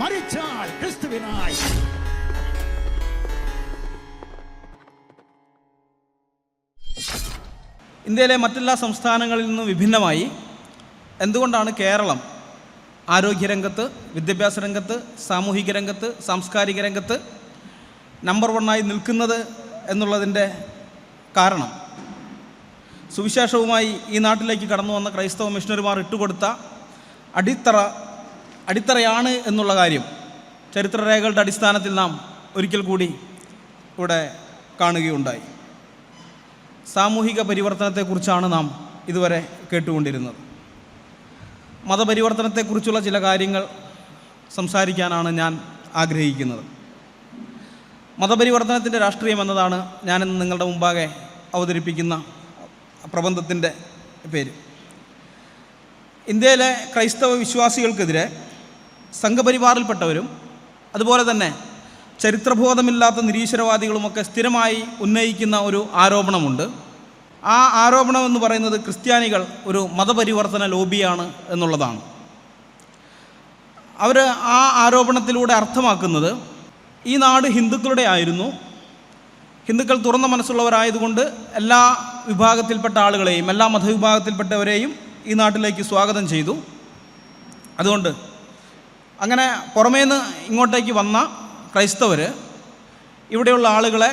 മരിച്ചാൽ ക്രിസ്തുവിനായി. ഇന്ത്യയിലെ മറ്റെല്ലാ സംസ്ഥാനങ്ങളിൽ നിന്നും വിഭിന്നമായി എന്തുകൊണ്ടാണ് കേരളം ആരോഗ്യരംഗത്ത് വിദ്യാഭ്യാസ രംഗത്ത് സാമൂഹിക രംഗത്ത് സാംസ്കാരിക രംഗത്ത് നമ്പർ വണ്ണായി നിൽക്കുന്നത് എന്നുള്ളതിന്റെ കാരണം? സുവിശേഷവുമായി ഈ നാട്ടിലേക്ക് കടന്നു വന്ന ക്രൈസ്തവ മിഷണറിമാർ ഇട്ടുകൊടുത്ത അടിത്തറ അടിത്തറയാണ് എന്നുള്ള കാര്യം ചരിത്രരേഖകളുടെ അടിസ്ഥാനത്തിൽ നാം ഒരിക്കൽ കൂടി ഇവിടെ കാണുകയുണ്ടായി. സാമൂഹിക പരിവർത്തനത്തെക്കുറിച്ചാണ് നാം ഇതുവരെ കേട്ടുകൊണ്ടിരുന്നത്. മതപരിവർത്തനത്തെക്കുറിച്ചുള്ള ചില കാര്യങ്ങൾ സംസാരിക്കാനാണ് ഞാൻ ആഗ്രഹിക്കുന്നത്. മതപരിവർത്തനത്തിന്റെ രാഷ്ട്രീയം എന്നതാണ് ഞാനിന്ന് നിങ്ങളുടെ മുമ്പാകെ അവതരിപ്പിക്കുന്ന പ്രബന്ധത്തിന്റെ പേര്. ഇന്ത്യയിലെ ക്രൈസ്തവ വിശ്വാസികൾക്കെതിരെ സംഘപരിവാറിൽപ്പെട്ടവരും അതുപോലെ തന്നെ ചരിത്രബോധമില്ലാത്ത നിരീശ്വരവാദികളുമൊക്കെ സ്ഥിരമായി ഉന്നയിക്കുന്ന ഒരു ആരോപണമുണ്ട്. ആ ആരോപണം എന്ന് പറയുന്നത് ക്രിസ്ത്യാനികൾ ഒരു മതപരിവർത്തന ലോബിയാണ് എന്നുള്ളതാണ്. അവർ ആ ആരോപണത്തിലൂടെ അർത്ഥമാക്കുന്നത് ഈ നാട് ഹിന്ദുക്കളുടെ ആയിരുന്നു. ഹിന്ദുക്കൾ തുറന്ന മനസ്സുള്ളവരായതുകൊണ്ട് എല്ലാ വിഭാഗത്തിൽപ്പെട്ട ആളുകളെയും എല്ലാ മതവിഭാഗത്തിൽപ്പെട്ടവരെയും ഈ നാട്ടിലേക്ക് സ്വാഗതം ചെയ്തു. അതുകൊണ്ട് അങ്ങനെ പുറമേ നിന്ന് ഇങ്ങോട്ടേക്ക് വന്ന ക്രൈസ്തവർ ഇവിടെയുള്ള ആളുകളെ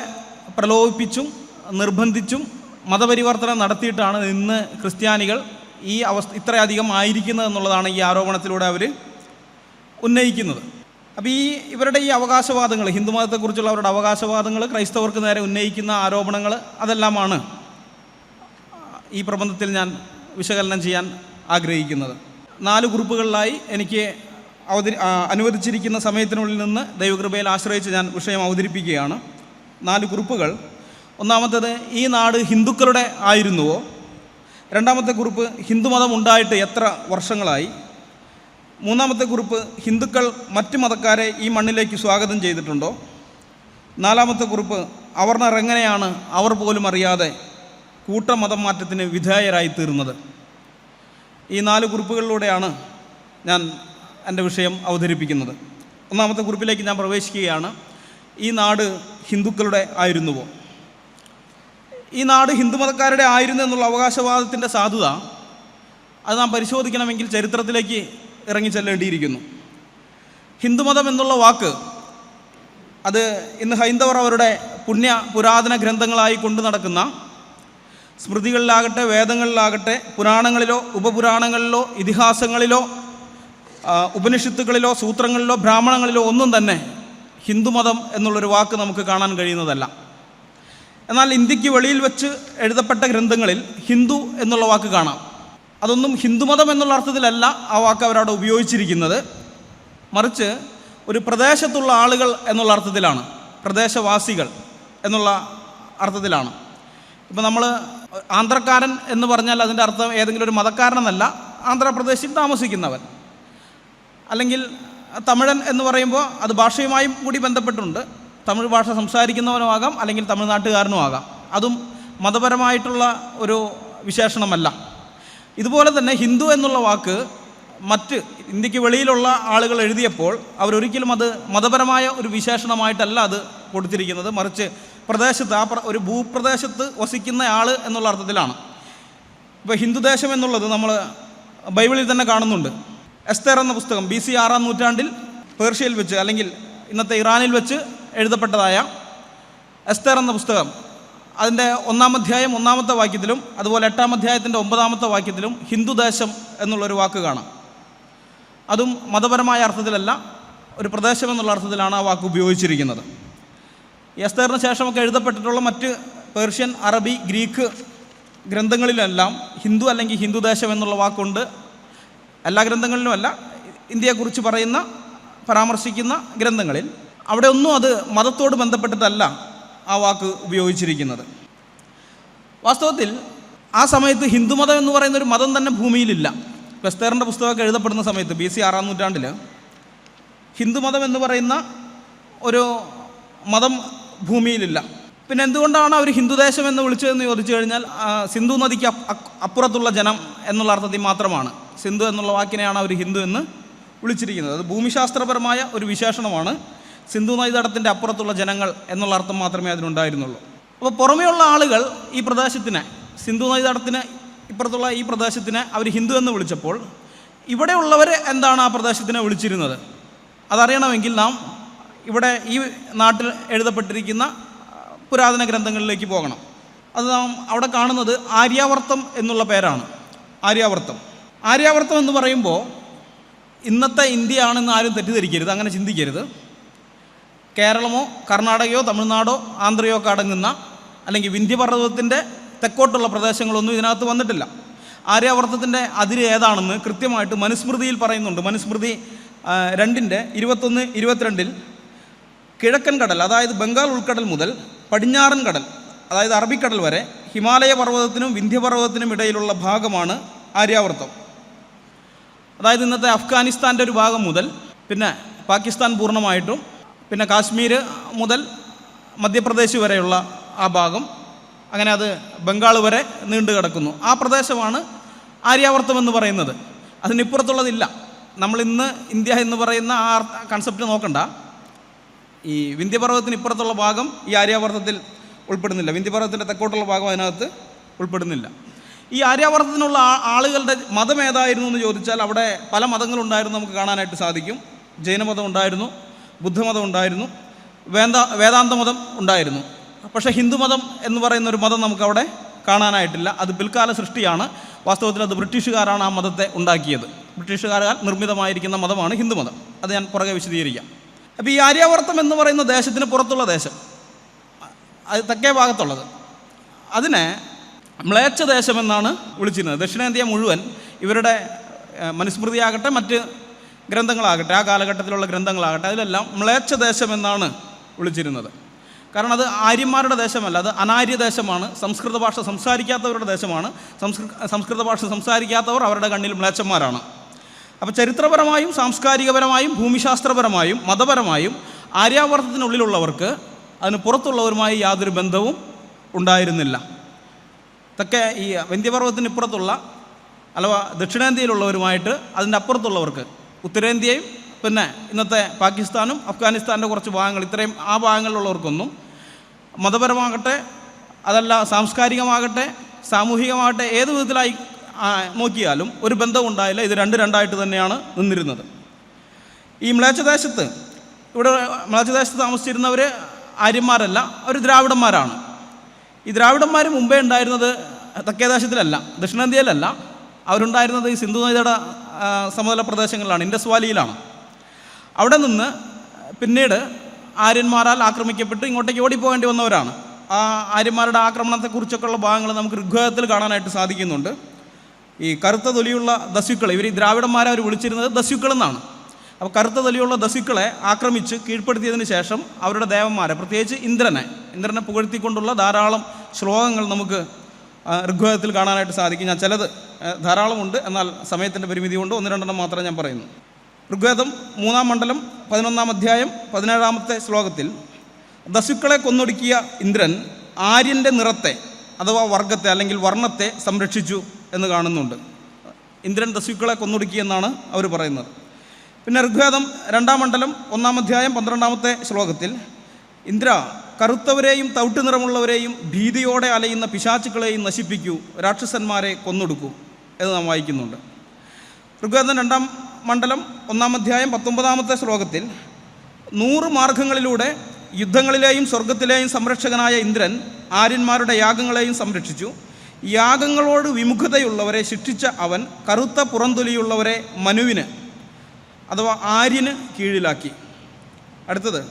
പ്രലോഭിപ്പിച്ചും നിർബന്ധിച്ചും മതപരിവർത്തനം നടത്തിയിട്ടാണ് ഇന്ന് ക്രിസ്ത്യാനികൾ ഈ അവസ്ഥ ഇത്രയധികം ആയിരിക്കുന്നത് എന്നുള്ളതാണ് ഈ ആരോപണത്തിലൂടെ അവർ ഉന്നയിക്കുന്നത്. അപ്പോൾ ഈ ഇവരുടെ ഈ അവകാശവാദങ്ങൾ ഹിന്ദുമതത്തെക്കുറിച്ചുള്ള അവരുടെ അവകാശവാദങ്ങൾ ക്രൈസ്തവർക്ക് നേരെ ഉന്നയിക്കുന്ന ആരോപണങ്ങൾ അതെല്ലാമാണ് ഈ പ്രബന്ധത്തിൽ ഞാൻ വിശകലനം ചെയ്യാൻ ആഗ്രഹിക്കുന്നത്. നാല് ഗ്രൂപ്പുകളിലായി എനിക്ക് അവതരി അനുവദിച്ചിരിക്കുന്ന സമയത്തിനുള്ളിൽ നിന്ന് ദൈവകൃപയിൽ ആശ്രയിച്ച് ഞാൻ വിഷയം അവതരിപ്പിക്കുകയാണ്. നാല് കുറിപ്പുകൾ. ഒന്നാമത്തേത് ഈ നാട് ഹിന്ദുക്കളുടെ ആയിരുന്നുവോ? രണ്ടാമത്തെ കുറിപ്പ് ഹിന്ദുമതം ഉണ്ടായിട്ട് എത്ര വർഷങ്ങളായി? മൂന്നാമത്തെ കുറിപ്പ് ഹിന്ദുക്കൾ മറ്റ് മതക്കാരെ ഈ മണ്ണിലേക്ക് സ്വാഗതം ചെയ്തിട്ടുണ്ടോ? നാലാമത്തെ കുറിപ്പ് അവർണർ എങ്ങനെയാണ് അവർ പോലും അറിയാതെ കൂട്ടമതം മാറ്റത്തിന് വിധേയരായി തീർന്നത് ഈ നാല് കുറിപ്പുകളിലൂടെയാണ് ഞാൻ എന്റെ വിഷയം അവതരിപ്പിക്കുന്നത്. ഒന്നാമത്തെ കുറിപ്പിലേക്ക് ഞാൻ പ്രവേശിക്കുകയാണ്. ഈ നാട് ഹിന്ദുക്കളുടെ ആയിരുന്നുവോ? ഈ നാട് ഹിന്ദുമതക്കാരുടെ ആയിരുന്നു എന്നുള്ള അവകാശവാദത്തിന്റെ സാധുത അത് നാം പരിശോധിക്കണമെങ്കിൽ ചരിത്രത്തിലേക്ക് ഇറങ്ങി ചെല്ലേണ്ടിയിരിക്കുന്നു. ഹിന്ദുമതം എന്നുള്ള വാക്ക് അത് ഇന്ന് ഹൈന്ദവർ അവരുടെ പുണ്യ പുരാതന ഗ്രന്ഥങ്ങളായി കൊണ്ടു നടക്കുന്ന സ്മൃതികളിലാകട്ടെ വേദങ്ങളിലാകട്ടെ പുരാണങ്ങളിലോ ഉപപുരാണങ്ങളിലോ ഇതിഹാസങ്ങളിലോ ഉപനിഷത്തുകളിലോ സൂത്രങ്ങളിലോ ബ്രാഹ്മണങ്ങളിലോ ഒന്നും തന്നെ ഹിന്ദുമതം എന്നുള്ളൊരു വാക്ക് നമുക്ക് കാണാൻ കഴിയുന്നതല്ല. എന്നാൽ ഇന്ത്യയ്ക്ക് വെളിയിൽ വെച്ച് എഴുതപ്പെട്ട ഗ്രന്ഥങ്ങളിൽ ഹിന്ദു എന്നുള്ള വാക്ക് കാണാം. അതൊന്നും ഹിന്ദുമതം എന്നുള്ള അർത്ഥത്തിലല്ല ആ വാക്ക് അവരവിടെ ഉപയോഗിച്ചിരിക്കുന്നത്. മറിച്ച് ഒരു പ്രദേശത്തുള്ള ആളുകൾ എന്നുള്ള അർത്ഥത്തിലാണ് പ്രദേശവാസികൾ എന്നുള്ള അർത്ഥത്തിലാണ്. ഇപ്പം നമ്മൾ ആന്ധ്രക്കാരൻ എന്ന് പറഞ്ഞാൽ അതിന്റെ അർത്ഥം ഏതെങ്കിലും ഒരു മതക്കാരനെന്നല്ല ആന്ധ്രാപ്രദേശിൽ താമസിക്കുന്നവൻ. അല്ലെങ്കിൽ തമിഴൻ എന്ന് പറയുമ്പോൾ അത് ഭാഷയുമായും കൂടി ബന്ധപ്പെട്ടുണ്ട് തമിഴ് ഭാഷ സംസാരിക്കുന്നവനും ആകാം അല്ലെങ്കിൽ തമിഴ്നാട്ടുകാരനും ആകാം. അതും മതപരമായിട്ടുള്ള ഒരു വിശേഷണമല്ല. ഇതുപോലെ തന്നെ ഹിന്ദു എന്നുള്ള വാക്ക് മറ്റ് ഇന്ത്യയ്ക്ക് വെളിയിലുള്ള ആളുകൾ എഴുതിയപ്പോൾ അവരൊരിക്കലും അത് മതപരമായ ഒരു വിശേഷണമായിട്ടല്ല അത് കൊടുത്തിരിക്കുന്നത്. മറിച്ച് പ്രദേശത്ത് ആ ഒരു ഭൂപ്രദേശത്ത് വസിക്കുന്ന ആൾ എന്നുള്ള അർത്ഥത്തിലാണ്. ഇപ്പോൾ ഹിന്ദുദേശം എന്നുള്ളത് നമ്മൾ ബൈബിളിൽ തന്നെ കാണുന്നുണ്ട്. എസ്തേർ എന്ന പുസ്തകം ബി സി ആറാം നൂറ്റാണ്ടിൽ പേർഷ്യയിൽ വെച്ച് അല്ലെങ്കിൽ ഇന്നത്തെ ഇറാനിൽ വെച്ച് എഴുതപ്പെട്ടതായ എസ്തേർ എന്ന പുസ്തകം. അതിന്റെ ഒന്നാം അധ്യായം ഒന്നാമത്തെ വാക്യത്തിലും അതുപോലെ എട്ടാം അധ്യായത്തിന്റെ ഒമ്പതാമത്തെ വാക്യത്തിലും ഹിന്ദുദേശം എന്നുള്ളൊരു വാക്ക് കാണാം. അതും മതപരമായ അർത്ഥത്തിലല്ല ഒരു പ്രദേശം എന്നുള്ള അർത്ഥത്തിലാണ് ആ വാക്ക് ഉപയോഗിച്ചിരിക്കുന്നത്. എസ്തേറിന് ശേഷമൊക്കെ എഴുതപ്പെട്ടിട്ടുള്ള മറ്റ് പേർഷ്യൻ അറബി ഗ്രീക്ക് ഗ്രന്ഥങ്ങളിലെല്ലാം ഹിന്ദു അല്ലെങ്കിൽ ഹിന്ദുദേശം എന്നുള്ള വാക്കുണ്ട്. എല്ലാ ഗ്രന്ഥങ്ങളിലുമല്ല ഇന്ത്യയെക്കുറിച്ച് പറയുന്ന പരാമർശിക്കുന്ന ഗ്രന്ഥങ്ങളിൽ അവിടെ ഒന്നും അത് മതത്തോട് ബന്ധപ്പെട്ടിട്ടല്ല ആ വാക്ക് ഉപയോഗിച്ചിരിക്കുന്നത്. വാസ്തവത്തിൽ ആ സമയത്ത് ഹിന്ദുമതം എന്ന് പറയുന്ന ഒരു മതം തന്നെ ഭൂമിയിലില്ല. വെസ്റ്റേറിന്റെ പുസ്തകമൊക്കെ എഴുതപ്പെടുന്ന സമയത്ത് ബി സി ആറാം നൂറ്റാണ്ടിൽ ഹിന്ദുമതം എന്ന് പറയുന്ന ഒരു മതം ഭൂമിയിലില്ല. പിന്നെ എന്തുകൊണ്ടാണ് അവർ ഹിന്ദുദേശം എന്ന് വിളിച്ചതെന്ന് ചോദിച്ചു കഴിഞ്ഞാൽ സിന്ധു നദിക്ക് അപ്പുറത്തുള്ള ജനം എന്നുള്ള അർത്ഥത്തിൽ മാത്രമാണ്. സിന്ധു എന്നുള്ള വാക്കിനെയാണ് അവർ ഹിന്ദു എന്ന് വിളിച്ചിരിക്കുന്നത്. അത് ഭൂമിശാസ്ത്രപരമായ ഒരു വിശേഷണമാണ്. സിന്ധു നദീതടത്തിന്റെ അപ്പുറത്തുള്ള ജനങ്ങൾ എന്നുള്ള അർത്ഥം മാത്രമേ അതിനുണ്ടായിരുന്നുള്ളൂ. അപ്പോൾ പുറമേയുള്ള ആളുകൾ ഈ പ്രദേശത്തിനെ സിന്ധു നദീതടത്തിന് ഇപ്പുറത്തുള്ള ഈ പ്രദേശത്തിനെ അവർ ഹിന്ദു എന്ന് വിളിച്ചപ്പോൾ ഇവിടെയുള്ളവർ എന്താണ് ആ പ്രദേശത്തിനെ വിളിച്ചിരുന്നത്? അതറിയണമെങ്കിൽ നാം ഇവിടെ ഈ നാട്ടിൽ എഴുതപ്പെട്ടിരിക്കുന്ന പുരാതന ഗ്രന്ഥങ്ങളിലേക്ക് പോകണം. അത് നാം അവിടെ കാണുന്നത് ആര്യാവർത്തം എന്നുള്ള പേരാണ്. ആര്യാവർത്തം. ആര്യാവർത്തം എന്ന് പറയുമ്പോൾ ഇന്നത്തെ ഇന്ത്യയാണെന്ന് ആരും തെറ്റിദ്ധരിക്കരുത് അങ്ങനെ ചിന്തിക്കരുത്. കേരളമോ കർണാടകയോ തമിഴ്നാടോ ആന്ധ്രയോ ഒക്കെ അടങ്ങുന്ന അല്ലെങ്കിൽ വിന്ധ്യപർവതത്തിന്റെ തെക്കോട്ടുള്ള പ്രദേശങ്ങളൊന്നും ഇതിനകത്ത് വന്നിട്ടില്ല. ആര്യാവർത്തത്തിന്റെ അതിര് ഏതാണെന്ന് കൃത്യമായിട്ട് മനുസ്മൃതിയിൽ പറയുന്നുണ്ട്. മനുസ്മൃതി രണ്ടിന്റെ ഇരുപത്തൊന്ന് ഇരുപത്തിരണ്ടിൽ കിഴക്കൻ കടൽ അതായത് ബംഗാൾ ഉൾക്കടൽ മുതൽ പടിഞ്ഞാറൻ കടൽ അതായത് അറബിക്കടൽ വരെ ഹിമാലയ പർവതത്തിനും വിന്ധ്യപർവതത്തിനും ഇടയിലുള്ള ഭാഗമാണ് ആര്യാവർത്തം അതായത് ഇന്നത്തെ അഫ്ഗാനിസ്ഥാന്റെ ഒരു ഭാഗം മുതൽ പിന്നെ പാകിസ്ഥാൻ പൂർണമായിട്ടും പിന്നെ കാശ്മീർ മുതൽ മധ്യപ്രദേശ് വരെയുള്ള ആ ഭാഗം. അങ്ങനെ അത് ബംഗാൾ വരെ നീണ്ടു കിടക്കുന്നു. ആ പ്രദേശമാണ് ആര്യാവർത്തം എന്ന് പറയുന്നത്. അതിനിപ്പുറത്തുള്ളതില്ല. നമ്മൾ ഇന്ന് ഇന്ത്യ എന്ന് പറയുന്ന ആ കൺസെപ്റ്റ് നോക്കണ്ട. ഈ വിന്ധ്യപർവതത്തിന് ഇപ്പുറത്തുള്ള ഭാഗം ഈ ആര്യാവർത്തത്തിൽ ഉൾപ്പെടുന്നില്ല. വിന്ധ്യപർവതത്തിന്റെ തെക്കോട്ടുള്ള ഭാഗം അതിനകത്ത് ഉൾപ്പെടുന്നില്ല. ഈ ആര്യാവർത്തത്തിനുള്ള ആളുകളുടെ മതം ഏതായിരുന്നു എന്ന് ചോദിച്ചാൽ അവിടെ പല മതങ്ങളുണ്ടായിരുന്നു നമുക്ക് കാണാനായിട്ട് സാധിക്കും. ജൈനമതം ഉണ്ടായിരുന്നു ബുദ്ധമതം ഉണ്ടായിരുന്നു വേദ വേദാന്ത മതം ഉണ്ടായിരുന്നു. പക്ഷേ ഹിന്ദുമതം എന്ന് പറയുന്ന ഒരു മതം നമുക്കവിടെ കാണാനായിട്ടില്ല. അത് പിൽക്കാല സൃഷ്ടിയാണ്. വാസ്തവത്തിൽ അത് ബ്രിട്ടീഷുകാരാണ് ആ മതത്തെ ഉണ്ടാക്കിയത്. ബ്രിട്ടീഷുകാരാൽ നിർമ്മിതമായിരിക്കുന്ന മതമാണ് ഹിന്ദുമതം അത് ഞാൻ പുറകെ വിശദീകരിക്കാം. അപ്പോൾ ഈ ആര്യാവർത്തം എന്ന് പറയുന്ന ദേശത്തിന് പുറത്തുള്ള ദേശം. അത് തെക്കേ ഭാഗത്തുള്ളത്. അതിനെ മ്ലേച്ഛ ദേശമെന്നാണ് വിളിച്ചിരുന്നത്. ദക്ഷിണേന്ത്യ മുഴുവൻ ഇവരുടെ മനുസ്മൃതിയാകട്ടെ മറ്റ് ഗ്രന്ഥങ്ങളാകട്ടെ ആ കാലഘട്ടത്തിലുള്ള ഗ്രന്ഥങ്ങളാകട്ടെ അതിലെല്ലാം മ്ലേച്ഛ ദേശം എന്നാണ് വിളിച്ചിരുന്നത്. കാരണം അത് ആര്യന്മാരുടെ ദേശമല്ല അത് അനാര്യ ദേശമാണ്. സംസ്കൃത ഭാഷ സംസാരിക്കാത്തവരുടെ ദേശമാണ്. സംസ്കൃ സംസ്കൃത ഭാഷ സംസാരിക്കാത്തവർ അവരുടെ കണ്ണിൽ മ്ലേച്ഛന്മാരാണ്. അപ്പോൾ ചരിത്രപരമായും സാംസ്കാരികപരമായും ഭൂമിശാസ്ത്രപരമായും മതപരമായും ആര്യാവർത്തത്തിനുള്ളിലുള്ളവർക്ക് അതിന് പുറത്തുള്ളവരുമായി യാതൊരു ബന്ധവും ഉണ്ടായിരുന്നില്ല. ഇതൊക്കെ ഈ വന്ധ്യപർവതത്തിന് ഇപ്പുറത്തുള്ള അഥവാ ദക്ഷിണേന്ത്യയിലുള്ളവരുമായിട്ട് അതിന്റെ അപ്പുറത്തുള്ളവർക്ക് ഉത്തരേന്ത്യയും പിന്നെ ഇന്നത്തെ പാകിസ്ഥാനും അഫ്ഗാനിസ്ഥാന്റെ കുറച്ച് ഭാഗങ്ങൾ ഇത്രയും ആ ഭാഗങ്ങളിലുള്ളവർക്കൊന്നും മതപരമാകട്ടെ അതല്ല സാംസ്കാരികമാകട്ടെ സാമൂഹികമാകട്ടെ ഏത് വിധത്തിലായി നോക്കിയാലും ഒരു ബന്ധം ഉണ്ടായില്ല ഇത് രണ്ട് രണ്ടായിട്ട് തന്നെയാണ് നിന്നിരുന്നത്. ഈ മ്ലേച്ഛദേശത്ത് ഇവിടെ മ്ലേച്ഛദേശത്ത് താമസിച്ചിരുന്നവർ ആര്യന്മാരല്ല അവർ ദ്രാവിഡന്മാരാണ്. ഈ ദ്രാവിഡന്മാർ മുമ്പേ ഉണ്ടായിരുന്നത് തെക്കേദേശത്തിലല്ല ദക്ഷിണേന്ത്യയിലല്ല. അവരുണ്ടായിരുന്നത് ഈ സിന്ധു നദിയുടെ സമതല പ്രദേശങ്ങളിലാണ് ഇൻഡസ് വാലിയിലാണ് അവിടെ നിന്ന് പിന്നീട് ആര്യന്മാരാൽ ആക്രമിക്കപ്പെട്ട് ഇങ്ങോട്ടേക്ക് ഓടിപ്പോകേണ്ടി വന്നവരാണ്. ആ ആര്യന്മാരുടെ ആക്രമണത്തെക്കുറിച്ചൊക്കെയുള്ള ഭാഗങ്ങൾ നമുക്ക് ഋഗ്വേദത്തിൽ കാണാനായിട്ട് സാധിക്കുന്നുണ്ട്. ഈ കറുത്ത തൊലിയുള്ള ദസ്യുക്കൾ ഇവർ ഈ ദ്രാവിഡന്മാരെ അവർ വിളിച്ചിരുന്നത് ദസ്യുക്കൾ എന്നാണ് അപ്പോൾ കറുത്ത തൊലിയുള്ള ദസ്യുക്കളെ ആക്രമിച്ച് കീഴ്പ്പെടുത്തിയതിന് ശേഷം അവരുടെ ദേവന്മാരെ പ്രത്യേകിച്ച് ഇന്ദ്രനെ ഇന്ദ്രനെ പുകഴ്ത്തിക്കൊണ്ടുള്ള ധാരാളം ശ്ലോകങ്ങൾ നമുക്ക് ഋഗ്വേദത്തിൽ കാണാനായിട്ട് സാധിക്കും. ഞാൻ ചിലത് ധാരാളമുണ്ട് എന്നാൽ സമയത്തിന്റെ പരിമിതി കൊണ്ട് ഒന്ന് രണ്ടെണ്ണം മാത്രമേ ഞാൻ പറയുന്നു. ഋഗ്വേദം മൂന്നാം മണ്ഡലം പതിനൊന്നാം അധ്യായം പതിനേഴാമത്തെ ശ്ലോകത്തിൽ ദസുക്കളെ കൊന്നൊടുക്കിയ ഇന്ദ്രൻ ആര്യന്റെ നിറത്തെ അഥവാ വർഗത്തെ അല്ലെങ്കിൽ വർണത്തെ സംരക്ഷിച്ചു എന്ന് കാണുന്നുണ്ട്. ഇന്ദ്രൻ ദസ്യുക്കളെ കൊന്നൊടുക്കിയെന്നാണ് അവർ പറയുന്നത്. പിന്നെ ഋഗ്വേദം രണ്ടാം മണ്ഡലം ഒന്നാം അധ്യായം പന്ത്രണ്ടാമത്തെ ശ്ലോകത്തിൽ ഇന്ദ്ര കറുത്തവരെയും തവിട്ട് നിറമുള്ളവരെയും ഭീതിയോടെ അലയുന്ന പിശാചുക്കളെയും നശിപ്പിക്കൂ രാക്ഷസന്മാരെ കൊന്നൊടുക്കൂ എന്ന് നാം വായിക്കുന്നുണ്ട്. ഋഗ്വേദം രണ്ടാം മണ്ഡലം ഒന്നാം അധ്യായം പത്തൊമ്പതാമത്തെ ശ്ലോകത്തിൽ നൂറ് മാർഗങ്ങളിലൂടെ യുദ്ധങ്ങളിലെയും സ്വർഗത്തിലെയും സംരക്ഷകനായ ഇന്ദ്രൻ ആര്യന്മാരുടെ യാഗങ്ങളെയും സംരക്ഷിച്ചു. യാഗങ്ങളോട് വിമുഖതയുള്ളവരെ ശിക്ഷിച്ച അവൻ കറുത്ത പുറന്തൊലിയുള്ളവരെ മനുവിന് അഥവാ ആര്യന് കീഴിലാക്കി. അടുത്തത്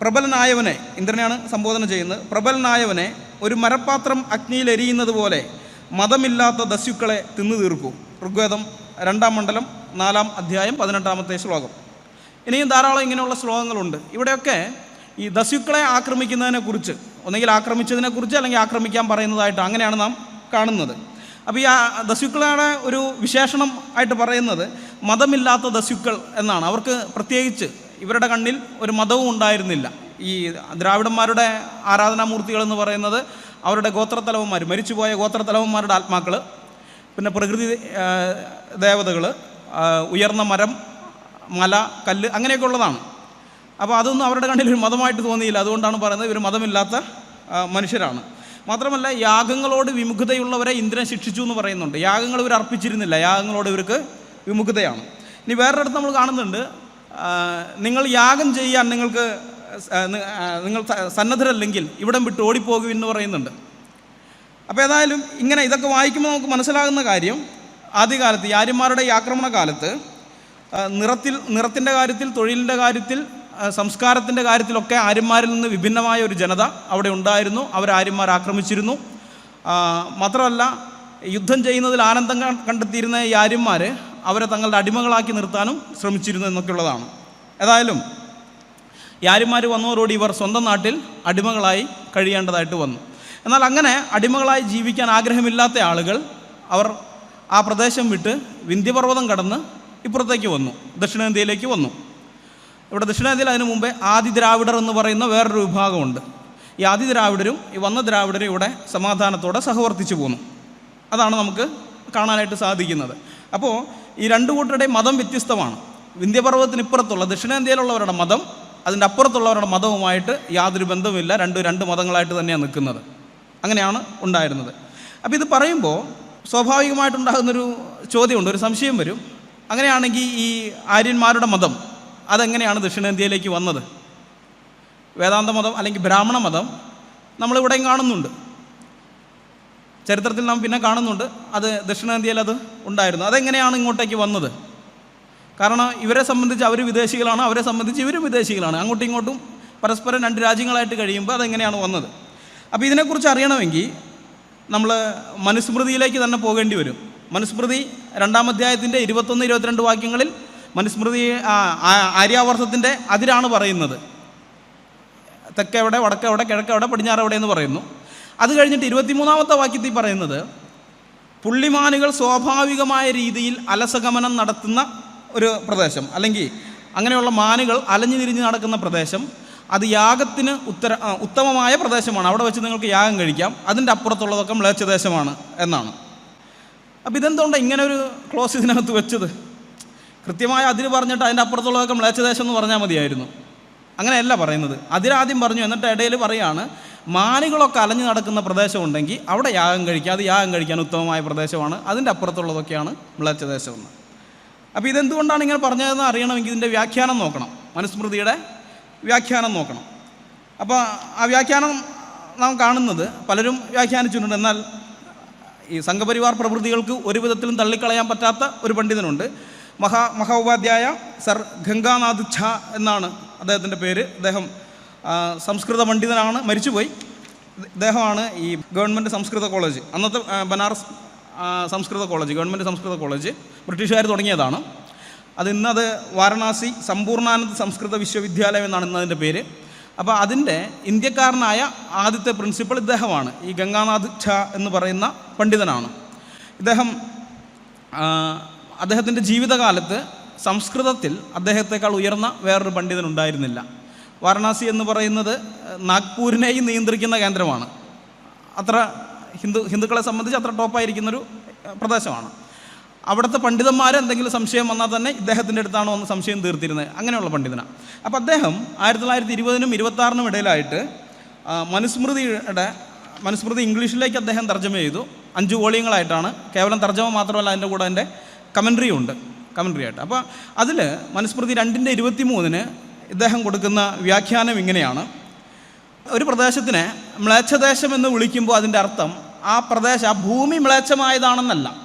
പ്രബലനായവനെ ഇന്ദ്രനെയാണ് സംബോധന ചെയ്യുന്നത്. പ്രബലനായവനെ ഒരു മരപ്പാത്രം അഗ്നിയിൽ എരിയുന്നത് പോലെ മതമില്ലാത്ത ദസ്യുക്കളെ തിന്നു തീർക്കൂ. ഋഗ്വേദം രണ്ടാം മണ്ഡലം നാലാം അധ്യായം പതിനെട്ടാമത്തെ ശ്ലോകം. ഇനിയും ധാരാളം ഇങ്ങനെയുള്ള ശ്ലോകങ്ങളുണ്ട്. ഇവിടെയൊക്കെ ഈ ദസ്യുക്കളെ ആക്രമിക്കുന്നതിനെക്കുറിച്ച് ഒന്നെങ്കിൽ ആക്രമിച്ചതിനെക്കുറിച്ച് അല്ലെങ്കിൽ ആക്രമിക്കാൻ പറയുന്നതായിട്ട് അങ്ങനെയാണ് നാം കാണുന്നത്. അപ്പോൾ ഈ ദസ്യുക്കളുടെ ഒരു വിശേഷണം ആയിട്ട് പറയുന്നത് മതമില്ലാത്ത ദസ്യുക്കൾ എന്നാണ്. അവർക്ക് പ്രത്യേകിച്ച് ഇവരുടെ കണ്ണിൽ ഒരു മതവും ഉണ്ടായിരുന്നില്ല. ഈ ദ്രാവിഡന്മാരുടെ ആരാധനാമൂർത്തികൾ എന്ന് പറയുന്നത് അവരുടെ ഗോത്രത്തലവന്മാർ മരിച്ചുപോയ ഗോത്രത്തലവന്മാരുടെ ആത്മാക്കൾ പിന്നെ പ്രകൃതി ദേവതകൾ ഉയർന്ന മരം മല കല്ല് അങ്ങനെയൊക്കെ ഉള്ളതാണ്. അപ്പോൾ അതൊന്നും അവരുടെ കണ്ണിൽ ഒരു മതമായിട്ട് തോന്നിയില്ല. അതുകൊണ്ടാണ് പറയുന്നത് ഇവർ മതമില്ലാത്ത മനുഷ്യരാണ്. മാത്രമല്ല യാഗങ്ങളോട് വിമുഖതയുള്ളവരെ ഇന്ദ്രൻ ശിക്ഷിച്ചു എന്ന് പറയുന്നുണ്ട്. യാഗങ്ങൾ ഇവർ അർപ്പിച്ചിരുന്നില്ല. യാഗങ്ങളോട് ഇവർക്ക് വിമുഖതയാണ്. ഇനി വേറൊരിടത്ത് നമ്മൾ കാണുന്നുണ്ട്. നിങ്ങൾ യാഗം ചെയ്യാൻ നിങ്ങൾക്ക് നിങ്ങൾ സന്നദ്ധരല്ലെങ്കിൽ ഇവിടം വിട്ട് ഓടിപ്പോകും എന്ന് പറയുന്നുണ്ട്. അപ്പോൾ ഏതായാലും ഇങ്ങനെ ഇതൊക്കെ വായിക്കുമ്പോൾ നമുക്ക് മനസ്സിലാകുന്ന കാര്യം ആദ്യകാലത്ത് ആര്യന്മാരുടെ ഈ ആക്രമണ കാലത്ത് നിറത്തിൽ നിറത്തിന്റെ കാര്യത്തിൽ തൊഴിലിന്റെ കാര്യത്തിൽ സംസ്കാരത്തിന്റെ കാര്യത്തിലൊക്കെ ആര്യന്മാരിൽ നിന്ന് വിഭിന്നമായ ഒരു ജനത അവിടെ ഉണ്ടായിരുന്നു. അവർ ആര്യന്മാർ ആക്രമിച്ചിരുന്നു. മാത്രമല്ല യുദ്ധം ചെയ്യുന്നതിൽ ആനന്ദം കണ്ടെത്തിയിരുന്ന ഈ ആര്യന്മാർ അവരെ തങ്ങളുടെ അടിമകളാക്കി നിർത്താനും ശ്രമിച്ചിരുന്നു എന്നൊക്കെയുള്ളതാണ്. ഏതായാലും ഈ ആര്യന്മാർ വന്നതോടുകൂടി ഇവർ സ്വന്തം നാട്ടിൽ അടിമകളായി കഴിയേണ്ടതായിട്ട് വന്നു. എന്നാൽ അങ്ങനെ അടിമകളായി ജീവിക്കാൻ ആഗ്രഹമില്ലാത്ത ആളുകൾ അവർ ആ പ്രദേശം വിട്ട് വിന്ധ്യപർവതം കടന്ന് ഇപ്പുറത്തേക്ക് വന്നു. ദക്ഷിണേന്ത്യയിലേക്ക് വന്നു. ഇവിടെ ദക്ഷിണേന്ത്യയിൽ അതിനു മുമ്പേ ആദി ദ്രാവിഡർ എന്ന് പറയുന്ന വേറൊരു വിഭാഗമുണ്ട്. ഈ ആദി ദ്രാവിഡരും ഈ വന്ന ദ്രാവിഡരും ഇവിടെ സമാധാനത്തോടെ സഹവർത്തിച്ചു പോന്നു. അതാണ് നമുക്ക് കാണാനായിട്ട് സാധിക്കുന്നത്. അപ്പോൾ ഈ രണ്ടു കൂട്ടരുടെയും മതം വ്യത്യസ്തമാണ്. വിന്ധ്യപർവതത്തിന് ഇപ്പുറത്തുള്ള ദക്ഷിണേന്ത്യയിലുള്ളവരുടെ മതം അതിന്റെ അപ്പുറത്തുള്ളവരുടെ മതവുമായിട്ട് യാതൊരു ബന്ധവുമില്ല. രണ്ട് രണ്ട് മതങ്ങളായിട്ട് തന്നെയാണ് നിൽക്കുന്നത്. അങ്ങനെയാണ് ഉണ്ടായിരുന്നത്. അപ്പോൾ ഇത് പറയുമ്പോൾ സ്വാഭാവികമായിട്ടുണ്ടാകുന്നൊരു ചോദ്യമുണ്ട് ഒരു സംശയം വരും. അങ്ങനെയാണെങ്കിൽ ഈ ആര്യന്മാരുടെ മതം അതെങ്ങനെയാണ് ദക്ഷിണേന്ത്യയിലേക്ക് വന്നത്? വേദാന്ത മതം അല്ലെങ്കിൽ ബ്രാഹ്മണ മതം നമ്മളിവിടെയും കാണുന്നുണ്ട്. ചരിത്രത്തിൽ നാം പിന്നെ കാണുന്നുണ്ട്. അത് ദക്ഷിണേന്ത്യയിൽ അത് ഉണ്ടായിരുന്നു. അതെങ്ങനെയാണ് ഇങ്ങോട്ടേക്ക് വന്നത്? കാരണം ഇവരെ സംബന്ധിച്ച് അവർ വിദേശികളാണ് അവരെ സംബന്ധിച്ച് ഇവരും വിദേശികളാണ്. അങ്ങോട്ടും ഇങ്ങോട്ടും പരസ്പരം രണ്ട് രാജ്യങ്ങളായിട്ട് കഴിയുമ്പോൾ അതെങ്ങനെയാണ് വന്നത്? അപ്പോൾ ഇതിനെക്കുറിച്ച് അറിയണമെങ്കിൽ നമ്മൾ മനുസ്മൃതിയിലേക്ക് തന്നെ പോകേണ്ടി വരും. മനുസ്മൃതി രണ്ടാം അധ്യായത്തിന്റെ ഇരുപത്തൊന്ന് ഇരുപത്തിരണ്ട് വാക്യങ്ങളിൽ മനുസ്മൃതി ആര്യാവർത്തത്തിന്റെ അതിരാണ് പറയുന്നത്. തെക്കെവിടെ വടക്കെവിടെ കിഴക്കെവിടെ പടിഞ്ഞാറെവിടെ എന്ന് പറയുന്നു. അത് കഴിഞ്ഞിട്ട് ഇരുപത്തിമൂന്നാമത്തെ വാക്യത്തിൽ പറയുന്നത് പുള്ളിമാനുകൾ സ്വാഭാവികമായ രീതിയിൽ അലസഗമനം നടത്തുന്ന ഒരു പ്രദേശം. അല്ലെങ്കിൽ അങ്ങനെയുള്ള മാനുകൾ അലഞ്ഞു തിരിഞ്ഞ് നടക്കുന്ന പ്രദേശം അത് യാഗത്തിന് ഉത്തര ഉത്തമമായ പ്രദേശമാണ്. അവിടെ വെച്ച് നിങ്ങൾക്ക് യാഗം കഴിക്കാം. അതിന്റെ അപ്പുറത്തുള്ളതൊക്കെ മ്ലേച്ഛദേശമാണ് എന്നാണ്. അപ്പോൾ ഇതെന്തുകൊണ്ടാണ് ഇങ്ങനെ ഒരു ക്ലോസ് ഇതിനകത്ത് വെച്ചത്? കൃത്യമായ അതിര് പറഞ്ഞിട്ട് അതിന്റെ അപ്പുറത്തുള്ളതൊക്കെ മ്ലേച്ഛദേശം എന്ന് പറഞ്ഞാൽ മതിയായിരുന്നു. അങ്ങനെയല്ല പറയുന്നത്. അതിരാദ്യം പറഞ്ഞു എന്നിട്ട് ഇടയിൽ പറയാണ് മാനുകളൊക്കെ അലഞ്ഞു നടക്കുന്ന പ്രദേശമുണ്ടെങ്കിൽ അവിടെ യാഗം കഴിക്കുക. അത് യാഗം കഴിക്കാൻ ഉത്തമമായ പ്രദേശമാണ്. അതിന്റെ അപ്പുറത്തുള്ളതൊക്കെയാണ് മ്ലേച്ഛദേശമെന്ന് അപ്പോൾ ഇതെന്തുകൊണ്ടാണ് ഇങ്ങനെ പറഞ്ഞതെന്ന് അറിയണമെങ്കിൽ ഇതിന്റെ വ്യാഖ്യാനം നോക്കണം. മനുസ്മൃതിയുടെ വ്യാഖ്യാനം നോക്കണം. അപ്പോൾ ആ വ്യാഖ്യാനം നാം കാണുന്നത് പലരും വ്യാഖ്യാനിച്ചിട്ടുണ്ട്. എന്നാൽ ഈ സംഘപരിവാർ പ്രവൃത്തികൾക്ക് ഒരു വിധത്തിലും തള്ളിക്കളയാൻ പറ്റാത്ത ഒരു പണ്ഡിതനുണ്ട്. മഹാ മഹോപാധ്യായ സർ ഗംഗാനാഥ് ഝാ എന്നാണ് അദ്ദേഹത്തിന്റെ പേര്. അദ്ദേഹം സംസ്കൃത പണ്ഡിതനാണ് മരിച്ചുപോയി. അദ്ദേഹമാണ് ഈ ഗവൺമെന്റ് സംസ്കൃത കോളേജ്. അന്നത്തെ ബനാറസ് സംസ്കൃത കോളേജ് ഗവൺമെന്റ് സംസ്കൃത കോളേജ് ബ്രിട്ടീഷുകാർ തുടങ്ങിയതാണ്. അത് ഇന്നത് വാരണാസി സമ്പൂർണാനന്ദ സംസ്കൃത വിശ്വവിദ്യാലയം എന്നാണ് ഇന്നതിന്റെ പേര്. അപ്പോൾ അതിന്റെ ഇന്ത്യക്കാരനായ ആദ്യത്തെ പ്രിൻസിപ്പൾ ഇദ്ദേഹമാണ്. ഈ ഗംഗാനാഥ് ഝാ എന്ന് പറയുന്ന പണ്ഡിതനാണ്. ഇദ്ദേഹം അദ്ദേഹത്തിന്റെ ജീവിതകാലത്ത് സംസ്കൃതത്തിൽ അദ്ദേഹത്തെക്കാൾ ഉയർന്ന വേറൊരു പണ്ഡിതൻ ഉണ്ടായിരുന്നില്ല വാരണാസി എന്ന് പറയുന്നത് നാഗ്പൂരിനെയും നിയന്ത്രിക്കുന്ന കേന്ദ്രമാണ്. അത്ര ഹിന്ദു ഹിന്ദുക്കളെ സംബന്ധിച്ച് അത്ര ടോപ്പായിരിക്കുന്നൊരു പ്രദേശമാണ്. അവിടുത്തെ പണ്ഡിതന്മാർ എന്തെങ്കിലും സംശയം വന്നാൽ തന്നെ ഇദ്ദേഹത്തിന്റെ അടുത്താണോ എന്ന് സംശയം തീർത്തിരുന്നത്. അങ്ങനെയുള്ള പണ്ഡിതനാണ്. അപ്പോൾ അദ്ദേഹം ആയിരത്തി തൊള്ളായിരത്തി ഇരുപതിനും ഇരുപത്താറിനും ഇടയിലായിട്ട് മനുസ്മൃതിയുടെ മനുസ്മൃതി ഇംഗ്ലീഷിലേക്ക് അദ്ദേഹം തർജമ ചെയ്തു. അഞ്ച് വോളിയങ്ങളായിട്ടാണ്. കേവലം തർജമ മാത്രമല്ല അതിന്റെ കൂടെ അതിന്റെ കമൻട്രിയും ഉണ്ട് കമൻട്രി ആയിട്ട് അപ്പോൾ അതിൽ മനുസ്മൃതി രണ്ടിന്റെ ഇരുപത്തി മൂന്നിന് ഇദ്ദേഹം കൊടുക്കുന്ന വ്യാഖ്യാനം ഇങ്ങനെയാണ്. ഒരു പ്രദേശത്തിനെ മ്ലേച്ഛദേശം എന്ന് വിളിക്കുമ്പോൾ അതിന്റെ അർത്ഥം ആ പ്രദേശം ആ ഭൂമി മ്ലേച്ഛമായതാണെന്നല്ല.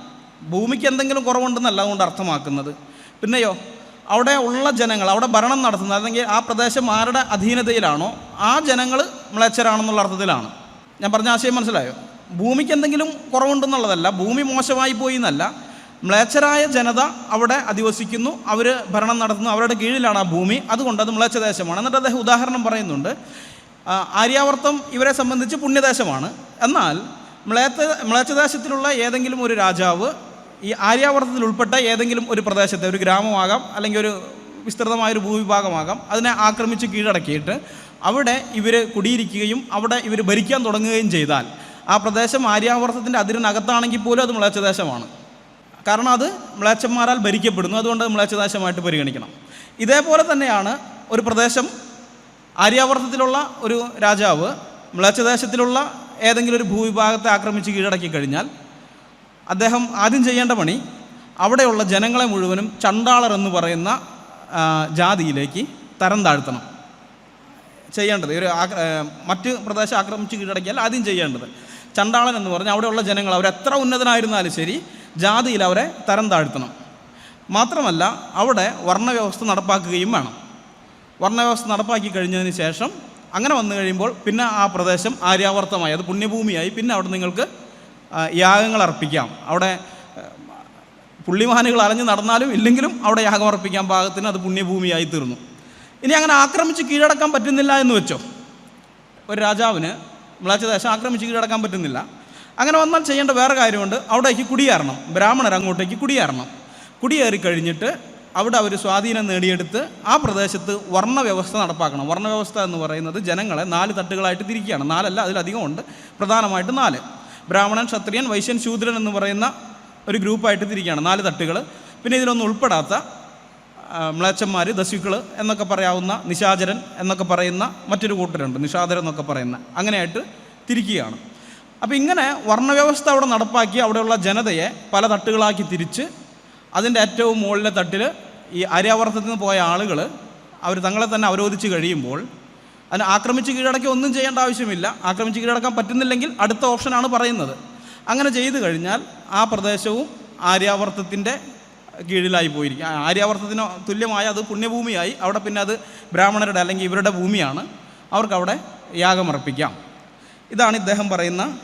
ഭൂമിക്ക് എന്തെങ്കിലും കുറവുണ്ടെന്നല്ല അതുകൊണ്ട് അർത്ഥമാക്കുന്നത്. പിന്നെയോ അവിടെ ഉള്ള ജനങ്ങൾ അവിടെ ഭരണം നടത്തുന്നത് അല്ലെങ്കിൽ ആ പ്രദേശം ആരുടെ അധീനതയിലാണോ ആ ജനങ്ങൾ മ്ലേച്ഛരാണെന്നുള്ള അർത്ഥത്തിലാണ്. ഞാൻ പറഞ്ഞ ആശയം മനസ്സിലായോ? ഭൂമിക്ക് എന്തെങ്കിലും കുറവുണ്ടെന്നുള്ളതല്ല ഭൂമി മോശമായി പോയി എന്നല്ല മ്ലേച്ഛരായ ജനത അവിടെ അധിവസിക്കുന്നു. അവർ ഭരണം നടത്തുന്നു. അവരുടെ കീഴിലാണ് ആ ഭൂമി. അതുകൊണ്ട് അത് മ്ലേച്ഛദേശമാണ്. എന്നിട്ട് അദ്ദേഹം ഉദാഹരണം പറയുന്നുണ്ട്. ആര്യാവർത്തം ഇവരെ സംബന്ധിച്ച് പുണ്യദേശമാണ്. എന്നാൽ മ്ലേച്ഛ മ്ലേച്ഛദേശത്തിലുള്ള ഏതെങ്കിലും ഒരു രാജാവ് ഈ ആര്യാവർത്തത്തിൽ ഉൾപ്പെട്ട ഏതെങ്കിലും ഒരു പ്രദേശത്തെ ഒരു ഗ്രാമമാകാം അല്ലെങ്കിൽ ഒരു വിസ്തൃതമായൊരു ഭൂവിഭാഗമാകാം അതിനെ ആക്രമിച്ച് കീഴടക്കിയിട്ട് അവിടെ ഇവർ കുടിയിരിക്കുകയും അവിടെ ഇവർ ഭരിക്കാൻ തുടങ്ങുകയും ചെയ്താൽ ആ പ്രദേശം ആര്യാവർത്തത്തിന്റെ അതിരിനകത്താണെങ്കിൽ പോലും അത് മ്ലേച്ഛദേശമാണ്. കാരണം അത് മ്ലേച്ഛന്മാരാൽ ഭരിക്കപ്പെടുന്നു. അതുകൊണ്ട് മ്ലേച്ഛദാശമായിട്ട് പരിഗണിക്കണം. ഇതേപോലെ തന്നെയാണ് ഒരു പ്രദേശം ആര്യാവർത്തത്തിലുള്ള ഒരു രാജാവ് മ്ലേച്ഛദേശത്തിലുള്ള ഏതെങ്കിലും ഒരു ഭൂവിഭാഗത്തെ ആക്രമിച്ച് കീഴടക്കി കഴിഞ്ഞാൽ അദ്ദേഹം ആദ്യം ചെയ്യേണ്ട പണി അവിടെയുള്ള ജനങ്ങളെ മുഴുവനും ചണ്ടാളർ എന്ന് പറയുന്ന ജാതിയിലേക്ക് തരം താഴ്ത്തണം. ചെയ്യേണ്ടത് ഒരു മറ്റ് പ്രദേശം ആക്രമിച്ച് കീഴടക്കിയാൽ ആദ്യം ചെയ്യേണ്ടത് ചണ്ടാളൻ എന്ന് പറഞ്ഞാൽ അവിടെയുള്ള ജനങ്ങൾ അവരെത്ര ഉന്നതനായിരുന്നാലും ശരി ജാതിയിൽ അവരെ തരം താഴ്ത്തണം മാത്രമല്ല അവിടെ വർണവ്യവസ്ഥ നടപ്പാക്കുകയും വേണം. വർണവ്യവസ്ഥ നടപ്പാക്കി കഴിഞ്ഞതിന് ശേഷം അങ്ങനെ വന്നു കഴിയുമ്പോൾ പിന്നെ ആ പ്രദേശം ആര്യാവർത്തമായി അത് പുണ്യഭൂമിയായി. പിന്നെ അവിടെ നിങ്ങൾക്ക് യാഗങ്ങൾ അർപ്പിക്കാം. അവിടെ പുള്ളിമാനുകൾ അലഞ്ഞു നടന്നാലും ഇല്ലെങ്കിലും അവിടെ യാഗം അർപ്പിക്കാൻ പാകത്തിന് അത് പുണ്യഭൂമിയായി തീർന്നു. ഇനി അങ്ങനെ ആക്രമിച്ച് കീഴടക്കാൻ പറ്റുന്നില്ല എന്ന് വെച്ചോ? ഒരു രാജാവിന് മ്ലാച്ചദേശം ആക്രമിച്ച് കീഴടക്കാൻ പറ്റുന്നില്ല. അങ്ങനെ വന്നാൽ ചെയ്യേണ്ട വേറെ കാര്യമുണ്ട്. അവിടേക്ക് കുടിയേറണം. ബ്രാഹ്മണർ അങ്ങോട്ടേക്ക് കുടിയേറണം. കുടിയേറി കഴിഞ്ഞിട്ട് അവിടെ അവർ സ്വാധീനം നേടിയെടുത്ത് ആ പ്രദേശത്ത് വർണവ്യവസ്ഥ നടപ്പാക്കണം. വർണവ്യവസ്ഥ എന്ന് പറയുന്നത് ജനങ്ങളെ നാല് തട്ടുകളായിട്ട് തിരിക്കുകയാണ്. നാലല്ല അതിലധികം ഉണ്ട്. പ്രധാനമായിട്ട് നാല്. ബ്രാഹ്മണൻ ക്ഷത്രിയൻ വൈശ്യൻ ശൂദ്രൻ എന്ന് പറയുന്ന ഒരു ഗ്രൂപ്പായിട്ട് തിരിക്കുകയാണ്. നാല് തട്ടുകൾ പിന്നെ ഇതിലൊന്നും ഉൾപ്പെടാത്ത മ്ലേച്ഛന്മാർ ദസ്യുക്കൾ എന്നൊക്കെ പറയാവുന്ന നിശാചരൻ എന്നൊക്കെ പറയുന്ന മറ്റൊരു കൂട്ടരുണ്ട്. നിഷാദരൻ എന്നൊക്കെ പറയുന്ന. അങ്ങനെയായിട്ട് തിരിക്കുകയാണ്. അപ്പോൾ ഇങ്ങനെ വർണവ്യവസ്ഥ അവിടെ നടപ്പാക്കി അവിടെയുള്ള ജനതയെ പല തട്ടുകളാക്കി തിരിച്ച് അതിന്റെ ഏറ്റവും മുകളിലെ തട്ടിൽ ഈ ആര്യാവർത്തത്തിൽ നിന്ന് പോയ ആളുകൾ അവർ തങ്ങളെ തന്നെ അവരോധിച്ച് കഴിയുമ്പോൾ അതിന് ആക്രമിച്ച് കീഴടക്കി ഒന്നും ചെയ്യേണ്ട ആവശ്യമില്ല. ആക്രമിച്ച് കീഴടക്കാൻ പറ്റുന്നില്ലെങ്കിൽ അടുത്ത ഓപ്ഷനാണ് പറയുന്നത്. അങ്ങനെ ചെയ്തു കഴിഞ്ഞാൽ ആ പ്രദേശവും ആര്യാവർത്തത്തിന്റെ കീഴിലായി പോയിരിക്കും. ആര്യാവർത്തത്തിന് തുല്യമായ അത് പുണ്യഭൂമിയായി. അവിടെ പിന്നെ അത് ബ്രാഹ്മണരുടെ അല്ലെങ്കിൽ ഇവരുടെ ഭൂമിയാണ്. അവർക്കവിടെ യാഗമർപ്പിക്കാം. ഇതാണ് ഇദ്ദേഹം പറയുന്ന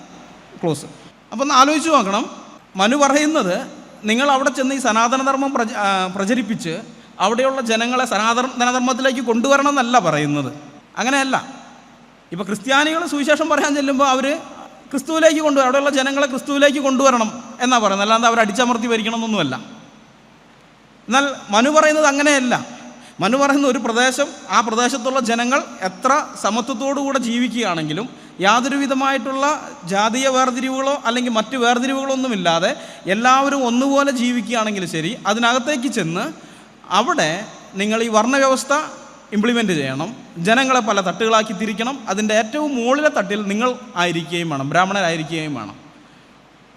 ക്ലോസ്. അപ്പോൾ ഒന്ന് ആലോചിച്ച് നോക്കണം. മനു പറയുന്നത് നിങ്ങൾ അവിടെ ചെന്ന് ഈ സനാതനധർമ്മം പ്രച പ്രചരിപ്പിച്ച് അവിടെയുള്ള ജനങ്ങളെ സനാതനധർമ്മത്തിലേക്ക് കൊണ്ടുവരണം എന്നല്ല പറയുന്നത്. അങ്ങനെയല്ല. ഇപ്പോൾ ക്രിസ്ത്യാനികൾ സുവിശേഷം പറയാൻ ചെല്ലുമ്പോൾ അവർ ക്രിസ്തുവിലേക്ക് കൊണ്ടുവരണം അവിടെയുള്ള ജനങ്ങളെ ക്രിസ്തുവിലേക്ക് കൊണ്ടുവരണം എന്നാണ് പറയുന്നത്. അല്ലാതെ അവർ അടിച്ചമർത്തി ഭരിക്കണം എന്നൊന്നുമല്ല എന്നാൽ മനു പറയുന്നത് അങ്ങനെയല്ല. മനു പറയുന്ന ഒരു പ്രദേശം ആ പ്രദേശത്തുള്ള ജനങ്ങൾ എത്ര സമത്വത്തോടുകൂടെ ജീവിക്കുകയാണെങ്കിലും യാതൊരു വിധമായിട്ടുള്ള ജാതീയ വേർതിരിവുകളോ അല്ലെങ്കിൽ മറ്റ് വേർതിരിവുകളോ ഒന്നുമില്ലാതെ എല്ലാവരും ഒന്നുപോലെ ജീവിക്കുകയാണെങ്കിൽ ശരി അതിനകത്തേക്ക് ചെന്ന് അവിടെ നിങ്ങൾ ഈ വർണവ്യവസ്ഥ ഇംപ്ലിമെന്റ് ചെയ്യണം. ജനങ്ങളെ പല തട്ടുകളാക്കി തിരിക്കണം. അതിന്റെ ഏറ്റവും മുകളിലെ തട്ടിൽ നിങ്ങൾ ആയിരിക്കുകയും വേണം ബ്രാഹ്മണരായിരിക്കുകയും വേണം.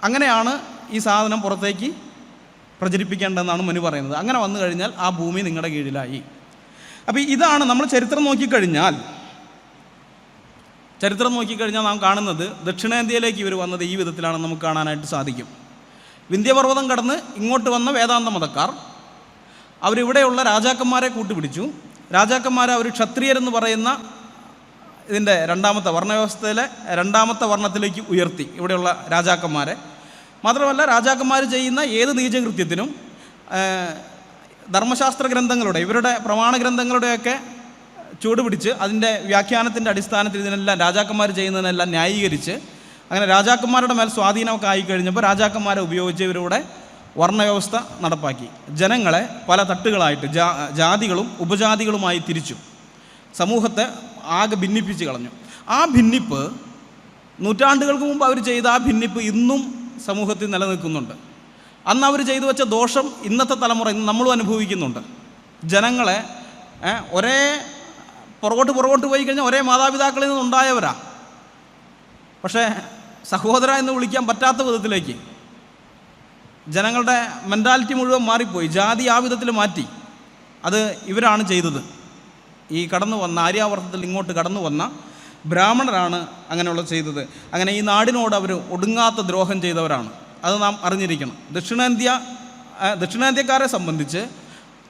അങ്ങനെയാണ് ഈ സാധനം പുറത്തേക്ക് പ്രചരിപ്പിക്കേണ്ടതെന്നാണ് മനു പറയുന്നത്. അങ്ങനെ വന്നു കഴിഞ്ഞാൽ ആ ഭൂമി നിങ്ങളുടെ കീഴിലായി. അപ്പോൾ ഇതാണ് നമ്മൾ ചരിത്രം നോക്കിക്കഴിഞ്ഞാൽ ചരിത്രം നോക്കിക്കഴിഞ്ഞാൽ നാം കാണുന്നത് ദക്ഷിണേന്ത്യയിലേക്ക് ഇവർ വന്നത് ഈ വിധത്തിലാണ് നമുക്ക് കാണാനായിട്ട് സാധിക്കും. വിന്ധ്യപർവതം കടന്ന് ഇങ്ങോട്ട് വന്ന വേദാന്ത മതക്കാർ. അവരിവിടെയുള്ള രാജാക്കന്മാരെ കൂട്ടുപിടിച്ചു. രാജാക്കന്മാരെ അവർ ക്ഷത്രിയരെന്ന് പറയുന്ന ഇതിന്റെ രണ്ടാമത്തെ വർണവ്യവസ്ഥയിലെ രണ്ടാമത്തെ വർണത്തിലേക്ക് ഉയർത്തി ഇവിടെയുള്ള രാജാക്കന്മാരെ. മാത്രമല്ല രാജാക്കന്മാർ ചെയ്യുന്ന ഏത് നീചകൃത്യത്തിനും ധർമ്മശാസ്ത്ര ഗ്രന്ഥങ്ങളുടെ ഇവരുടെ പ്രമാണ ഗ്രന്ഥങ്ങളുടെയൊക്കെ ചൂടുപിടിച്ച് അതിന്റെ വ്യാഖ്യാനത്തിന്റെ അടിസ്ഥാനത്തിൽ ഇതിനെല്ലാം രാജാക്കന്മാർ ചെയ്യുന്നതിനെല്ലാം ന്യായീകരിച്ച് അങ്ങനെ രാജാക്കന്മാരുടെ മേൽ സ്വാധീനമൊക്കെ ആയിക്കഴിഞ്ഞപ്പോൾ രാജാക്കന്മാരെ ഉപയോഗിച്ച് ഇവരുടെ വർണവ്യവസ്ഥ നടപ്പാക്കി. ജനങ്ങളെ പല തട്ടുകളായിട്ട് ജാ ജാതികളും ഉപജാതികളുമായി തിരിച്ചു. സമൂഹത്തെ ആകെ ഭിന്നിപ്പിച്ച് കളഞ്ഞു. ആ ഭിന്നിപ്പ് നൂറ്റാണ്ടുകൾക്ക് മുമ്പ് അവർ ചെയ്ത ആ ഭിന്നിപ്പ് ഇന്നും സമൂഹത്തിൽ നിലനിൽക്കുന്നുണ്ട്. അന്ന് അവർ ചെയ്തു വെച്ച ദോഷം ഇന്നത്തെ തലമുറ ഇന്ന് നമ്മളും അനുഭവിക്കുന്നുണ്ട്. ജനങ്ങളെ ഒരേ പുറകോട്ട് പുറകോട്ട് പോയി കഴിഞ്ഞാൽ ഒരേ മാതാപിതാക്കളിൽ നിന്നുണ്ടായവരാ പക്ഷേ സഹോദര എന്ന് വിളിക്കാൻ പറ്റാത്ത വിധത്തിലേക്ക് ജനങ്ങളുടെ മെന്റാലിറ്റി മുഴുവൻ മാറിപ്പോയി. ജാതി ആ വിധത്തിൽ മാറ്റി. അത് ഇവരാണ് ചെയ്തത്. ഈ കടന്നു വന്ന ആര്യാവർത്തത്തിൽ ഇങ്ങോട്ട് കടന്നു വന്ന ബ്രാഹ്മണരാണ് അങ്ങനെയുള്ള ചെയ്തത്. അങ്ങനെ ഈ നാടിനോട് അവർ ഒടുങ്ങാത്ത ദ്രോഹം ചെയ്തവരാണ്. അത് നാം അറിഞ്ഞിരിക്കണം. ദക്ഷിണേന്ത്യ ദക്ഷിണേന്ത്യക്കാരെ സംബന്ധിച്ച്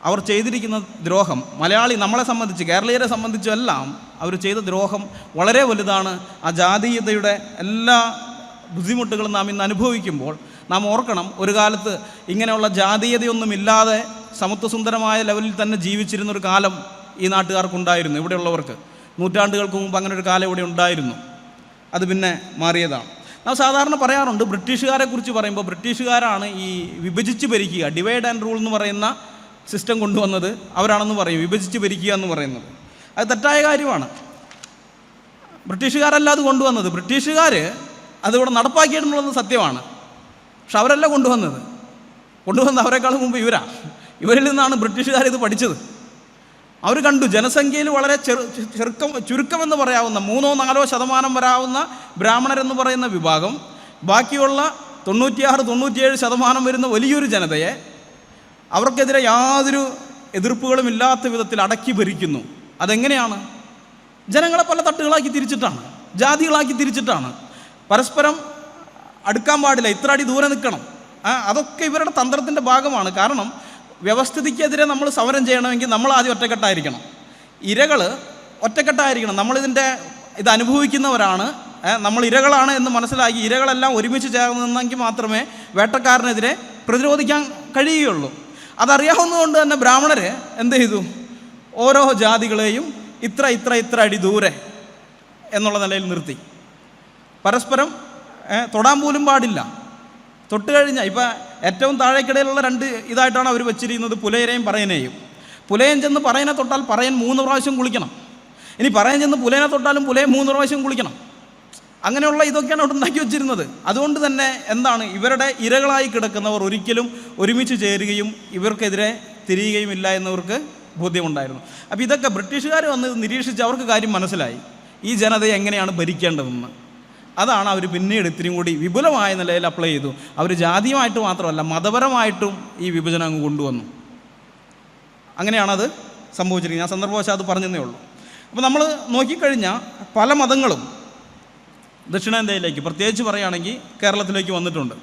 അവർ ചെയ്തിരിക്കുന്ന ദ്രോഹം മലയാളി നമ്മളെ സംബന്ധിച്ച് കേരളീയരെ സംബന്ധിച്ചെല്ലാം അവർ ചെയ്ത ദ്രോഹം വളരെ വലുതാണ്. ആ ജാതീയതയുടെ എല്ലാ ബുദ്ധിമുട്ടുകളും നാം ഇന്ന് അനുഭവിക്കുമ്പോൾ നാം ഓർക്കണം ഒരു കാലത്ത് ഇങ്ങനെയുള്ള ജാതീയതയൊന്നുമില്ലാതെ സമത്വസുന്ദരമായ ലെവലിൽ തന്നെ ജീവിച്ചിരുന്ന ഒരു കാലം ഈ നാട്ടുകാർക്കുണ്ടായിരുന്നു ഇവിടെയുള്ളവർക്ക്. നൂറ്റാണ്ടുകൾക്ക് മുമ്പ് അങ്ങനെ ഒരു കാലം ഇവിടെ ഉണ്ടായിരുന്നു. അത് പിന്നെ മാറിയതാണ്. നാം സാധാരണ പറയാറുണ്ട് ബ്രിട്ടീഷുകാരെക്കുറിച്ച് പറയുമ്പോൾ ബ്രിട്ടീഷുകാരാണ് ഈ വിഭജിച്ച് ഭരിക്കുക ഡിവൈഡ് ആൻഡ് റൂൾ എന്ന് പറയുന്ന സിസ്റ്റം കൊണ്ടുവന്നത് അവരാണെന്ന് പറയും വിഭജിച്ച് ഭരിക്കുക എന്ന് പറയുന്നത്. അത് തെറ്റായ കാര്യമാണ്. ബ്രിട്ടീഷുകാരല്ല അത് കൊണ്ടുവന്നത്. ബ്രിട്ടീഷുകാർ അതിവിടെ നടപ്പാക്കിയിട്ടുള്ളത് സത്യമാണ്. പക്ഷെ അവരല്ല കൊണ്ടുവന്നത്. കൊണ്ടുവന്ന അവരെക്കാളും മുമ്പ് ഇവരാ. ഇവരിൽ നിന്നാണ് ബ്രിട്ടീഷുകാർ ഇത് പഠിച്ചത്. അവർ കണ്ടു ജനസംഖ്യയിൽ വളരെ ചെറു ചെറുക്കം ചുരുക്കമെന്ന് പറയാവുന്ന മൂന്നോ നാലോ ശതമാനം വരാവുന്ന ബ്രാഹ്മണരെന്ന് പറയുന്ന വിഭാഗം ബാക്കിയുള്ള തൊണ്ണൂറ്റിയാറ് തൊണ്ണൂറ്റിയേഴ് ശതമാനം വരുന്ന വലിയൊരു ജനതയെ അവർക്കെതിരെ യാതൊരു എതിർപ്പുകളും ഇല്ലാത്ത വിധത്തിൽ അടക്കി ഭരിക്കുന്നു. അതെങ്ങനെയാണ്? ജനങ്ങളെ പല തട്ടുകളാക്കി തിരിച്ചിട്ടാണ്. ജാതികളാക്കി തിരിച്ചിട്ടാണ്. പരസ്പരം അടുക്കാൻ പാടില്ല. ഇത്ര അടി ദൂരെ നിൽക്കണം. അതൊക്കെ ഇവരുടെ തന്ത്രത്തിന്റെ ഭാഗമാണ്. കാരണം വ്യവസ്ഥിതിക്കെതിരെ നമ്മൾ സമരം ചെയ്യണമെങ്കിൽ നമ്മൾ ആദ്യം ഒറ്റക്കെട്ടായിരിക്കണം. ഇരകൾ ഒറ്റക്കെട്ടായിരിക്കണം. നമ്മളിതിന്റെ ഇത് അനുഭവിക്കുന്നവരാണ്. നമ്മൾ ഇരകളാണ് എന്ന് മനസ്സിലാക്കി ഇരകളെല്ലാം ഒരുമിച്ച് ചേർന്ന് നിന്നെങ്കിൽ മാത്രമേ വേട്ടക്കാരനെതിരെ പ്രതിരോധിക്കാൻ കഴിയുകയുള്ളൂ. അതറിയാവുന്നതുകൊണ്ട് തന്നെ ബ്രാഹ്മണർ എന്ത് ചെയ്തു? ഓരോ ജാതികളെയും ഇത്ര ഇത്ര ഇത്ര അടി ദൂരെ എന്നുള്ള നിലയിൽ നിർത്തി. പരസ്പരം തൊടാൻ പോലും പാടില്ല. തൊട്ട് കഴിഞ്ഞാൽ ഇപ്പം ഏറ്റവും താഴേക്കിടയിലുള്ള രണ്ട് ഇതായിട്ടാണ് അവർ വെച്ചിരിക്കുന്നത് പുലയരെയും പറയനെയും പുലയൻ ചെന്ന് പറയനെ തൊട്ടാൽ പറയൻ മൂന്ന് പ്രാവശ്യം കുളിക്കണം. ഇനി പറയൻ ചെന്ന് പുലയനെ തൊട്ടാലും പുലയൻ മൂന്ന് പ്രാവശ്യം കുളിക്കണം. അങ്ങനെയുള്ള ഇതൊക്കെയാണ് അവിടെ ഉണ്ടാക്കി വെച്ചിരുന്നത്. അതുകൊണ്ട് തന്നെ എന്താണ് ഇവരുടെ ഇരകളായി കിടക്കുന്നവർ ഒരിക്കലും ഒരുമിച്ച് ചേരുകയും ഇവർക്കെതിരെ തിരിയുകയും ഇല്ല എന്നവർക്ക് ബോധ്യമുണ്ടായിരുന്നു. അപ്പോൾ ഇതൊക്കെ ബ്രിട്ടീഷുകാർ വന്ന് നിരീക്ഷിച്ച് അവർക്ക് കാര്യം മനസ്സിലായി. ഈ ജനതയെ എങ്ങനെയാണ് ഭരിക്കേണ്ടതെന്ന്. അതാണ് അവർ പിന്നീട് ഇത്തിരിയും കൂടി വിപുലമായ നിലയിൽ അപ്ലൈ ചെയ്തു. അവർ ജാതിയുമായിട്ട് മാത്രമല്ല മതപരമായിട്ടും ഈ വിഭജനം അങ്ങ് കൊണ്ടുവന്നു. അങ്ങനെയാണത് സംഭവിച്ചിരിക്കുന്നത്. ഞാൻ സന്ദർഭവശാൽ അത് പറഞ്ഞതേ ഉള്ളൂ. അപ്പോൾ നമ്മൾ നോക്കിക്കഴിഞ്ഞാൽ പല മതങ്ങളും ദക്ഷിണേന്ത്യയിലേക്ക് പ്രത്യേകിച്ച് പറയുകയാണെങ്കിൽ കേരളത്തിലേക്ക് വന്നിട്ടുണ്ട്.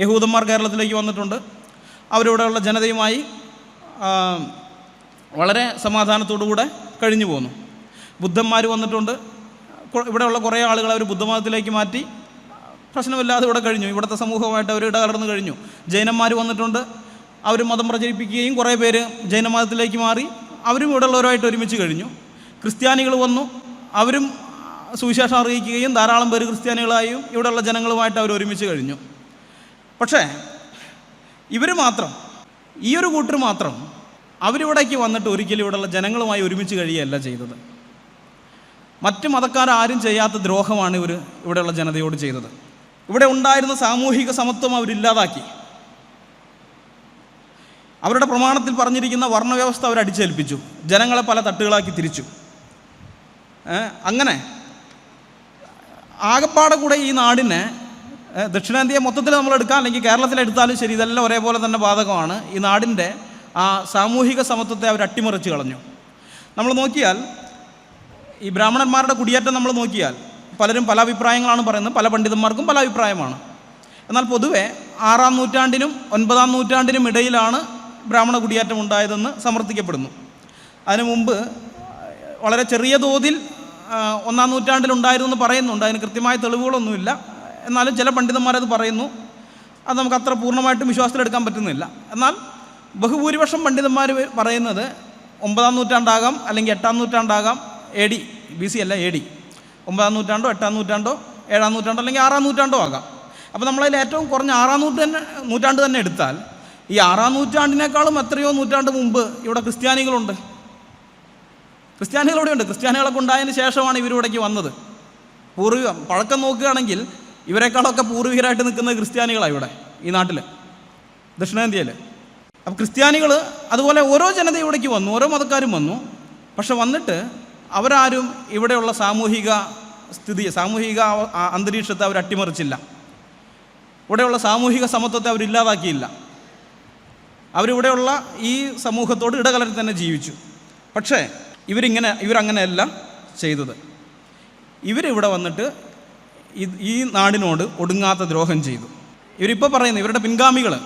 യഹൂദന്മാർ കേരളത്തിലേക്ക് വന്നിട്ടുണ്ട്. അവരിവിടെയുള്ള ജനതയുമായി വളരെ സമാധാനത്തോടുകൂടെ കഴിഞ്ഞു പോകുന്നു ബുദ്ധന്മാർ വന്നിട്ടുണ്ട്. ഇവിടെയുള്ള കുറേ ആളുകൾ അവർ ബുദ്ധമതത്തിലേക്ക് മാറ്റി പ്രശ്നമില്ലാതെ ഇവിടെ കഴിഞ്ഞു. ഇവിടുത്തെ സമൂഹമായിട്ട് അവർ ഇടകലർന്ന് കഴിഞ്ഞു. ജൈനന്മാർ വന്നിട്ടുണ്ട്. അവർ മതം പ്രചരിപ്പിക്കുകയും കുറേ പേര് ജൈനമതത്തിലേക്ക് മാറി അവരും ഇവിടെയുള്ളവരുമായിട്ട് ഒരുമിച്ച് കഴിഞ്ഞു. ക്രിസ്ത്യാനികൾ വന്നു. അവരും സുവിശേഷം അറിയിക്കുകയും ധാരാളം പേര് ക്രിസ്ത്യാനികളായും ഇവിടെയുള്ള ജനങ്ങളുമായിട്ട് അവർ ഒരുമിച്ച് കഴിഞ്ഞു. പക്ഷേ ഇവർ മാത്രം ഈ ഒരു കൂട്ടർ മാത്രം അവരിവിടേക്ക് വന്നിട്ട് ഒരിക്കലും ഇവിടെയുള്ള ജനങ്ങളുമായി ഒരുമിച്ച് കഴിയുകയല്ല ചെയ്തത്. മറ്റ് മതക്കാരും ചെയ്യാത്ത ദ്രോഹമാണ് ഇവർ ഇവിടെയുള്ള ജനതയോട് ചെയ്തത്. ഇവിടെ ഉണ്ടായിരുന്ന സാമൂഹിക സമത്വം അവരില്ലാതാക്കി അവരുടെ പ്രമാണത്തിൽ പറഞ്ഞിരിക്കുന്ന വർണവ്യവസ്ഥ അവരടിച്ചേൽപ്പിച്ചു. ജനങ്ങളെ പല തട്ടുകളാക്കി തിരിച്ചു. അങ്ങനെ ആകപ്പാടെ കൂടെ ഈ നാടിനെ ദക്ഷിണേന്ത്യയെ മൊത്തത്തിൽ നമ്മൾ എടുക്കാം അല്ലെങ്കിൽ കേരളത്തിലെടുത്താലും ശരി ഇതെല്ലാം ഒരേപോലെ തന്നെ ബാധകമാണ്. ഈ നാടിന്റെ ആ സാമൂഹിക സമത്വത്തെ അവർ അട്ടിമറിച്ച് കളഞ്ഞു. നമ്മൾ നോക്കിയാൽ ഈ ബ്രാഹ്മണന്മാരുടെ കുടിയേറ്റം നമ്മൾ നോക്കിയാൽ പലരും പല അഭിപ്രായങ്ങളാണ് പറയുന്നത് പല പണ്ഡിതന്മാർക്കും പല അഭിപ്രായമാണ്. എന്നാൽ പൊതുവെ ആറാം നൂറ്റാണ്ടിനും ഒൻപതാം നൂറ്റാണ്ടിനും ഇടയിലാണ് ബ്രാഹ്മണ കുടിയേറ്റം ഉണ്ടായതെന്ന് സമർത്ഥിക്കപ്പെടുന്നു. അതിനു മുമ്പ് വളരെ ചെറിയ തോതിൽ ഒന്നാം നൂറ്റാണ്ടിൽ നൂറ്റാണ്ടിലുണ്ടായിരുന്നു പറയുന്നുണ്ട്. അതിന് കൃത്യമായ തെളിവുകളൊന്നുമില്ല. എന്നാലും ചില പണ്ഡിതന്മാരത് പറയുന്നു. അത് നമുക്ക് അത്ര പൂർണമായിട്ടും വിശ്വാസത്തിലെടുക്കാൻ പറ്റുന്നില്ല. എന്നാൽ ബഹുഭൂരിപക്ഷം പണ്ഡിതന്മാർ പറയുന്നത് ഒമ്പതാം നൂറ്റാണ്ടാകാം അല്ലെങ്കിൽ എട്ടാം നൂറ്റാണ്ടാകാം എ ഡി ബി സി അല്ല എ ഡി. ഒമ്പതാം നൂറ്റാണ്ടോ എട്ടാം നൂറ്റാണ്ടോ ഏഴാം നൂറ്റാണ്ടോ അല്ലെങ്കിൽ ആറാം നൂറ്റാണ്ടോ ആകാം. അപ്പോൾ നമ്മളതിൽ ഏറ്റവും കുറഞ്ഞ ആറാം നൂറ്റ നൂറ്റാണ്ട് തന്നെ എടുത്താൽ ഈ ആറാം നൂറ്റാണ്ടിനേക്കാളും എത്രയോ നൂറ്റാണ്ട് മുമ്പ് ഇവിടെ ക്രിസ്ത്യാനികളുണ്ട്. ക്രിസ്ത്യാനികൾ ഇവിടെയുണ്ട് ക്രിസ്ത്യാനികളൊക്കെ ഉണ്ടായതിന് ശേഷമാണ് ഇവരിവിടേക്ക് വന്നത്. പൂർവികം പഴക്കം നോക്കുകയാണെങ്കിൽ ഇവരെക്കാളൊക്കെ പൂർവികരായിട്ട് നിൽക്കുന്നത് ക്രിസ്ത്യാനികളാണ് ഇവിടെ ഈ നാട്ടിൽ ദക്ഷിണേന്ത്യയിൽ അപ്പോൾ ക്രിസ്ത്യാനികൾ അതുപോലെ ഓരോ ജനത ഇവിടേക്ക് വന്നു ഓരോ മതക്കാരും വന്നു. പക്ഷെ വന്നിട്ട് അവരാരും ഇവിടെയുള്ള സാമൂഹിക സ്ഥിതി സാമൂഹിക അന്തരീക്ഷത്തെ അവർ അട്ടിമറിച്ചില്ല. ഇവിടെയുള്ള സാമൂഹിക സമത്വത്തെ അവരില്ലാതാക്കിയില്ല അവരിവിടെയുള്ള ഈ സമൂഹത്തോട് ഇടകലർത്തി തന്നെ ജീവിച്ചു. പക്ഷേ ഇവരിങ്ങനെ ഇവരങ്ങനെയല്ല ചെയ്തത്. ഇവരിവിടെ വന്നിട്ട് ഈ നാടിനോട് ഒടുങ്ങാത്ത ദ്രോഹം ചെയ്തു. ഇവരിപ്പോൾ പറയുന്നു ഇവരുടെ പിൻഗാമികൾ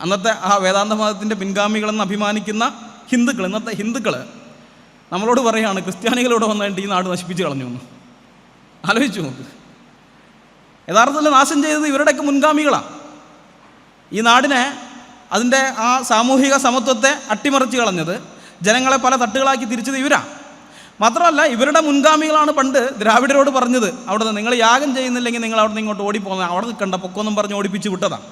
അന്നത്തെ ആ വേദാന്ത മതത്തിന്റെ പിൻഗാമികളെന്ന് അഭിമാനിക്കുന്ന ഹിന്ദുക്കൾ ഇന്നത്തെ ഹിന്ദുക്കൾ നമ്മളോട് പറയുകയാണ് ക്രിസ്ത്യാനികളിവിടെ വന്നിട്ട് ഈ നാട് നശിപ്പിച്ച് കളഞ്ഞു എന്ന്. ആലോചിച്ചു നോക്ക്. യഥാർത്ഥത്തിൽ നാശം ചെയ്തത് ഇവരുടെയൊക്കെ മുൻഗാമികളാണ് ഈ നാടിനെ അതിന്റെ ആ സാമൂഹിക സമത്വത്തെ അട്ടിമറിച്ച് കളഞ്ഞത് ജനങ്ങളെ പല തട്ടുകളാക്കി തിരിച്ചത് ഇവരാ. മാത്രമല്ല ഇവരുടെ മുൻഗാമികളാണ് പണ്ട് ദ്രാവിഡരോട് പറഞ്ഞത് അവിടെ നിങ്ങൾ യാഗം ചെയ്യുന്നില്ലെങ്കിൽ നിങ്ങൾ അവിടെ നിന്ന് ഇങ്ങോട്ട് ഓടിപ്പോകുന്നത് അവിടെ നിൽക്കണ്ട പൊക്കൊന്നും പറഞ്ഞ് ഓടിപ്പിച്ച് വിട്ടതാണ്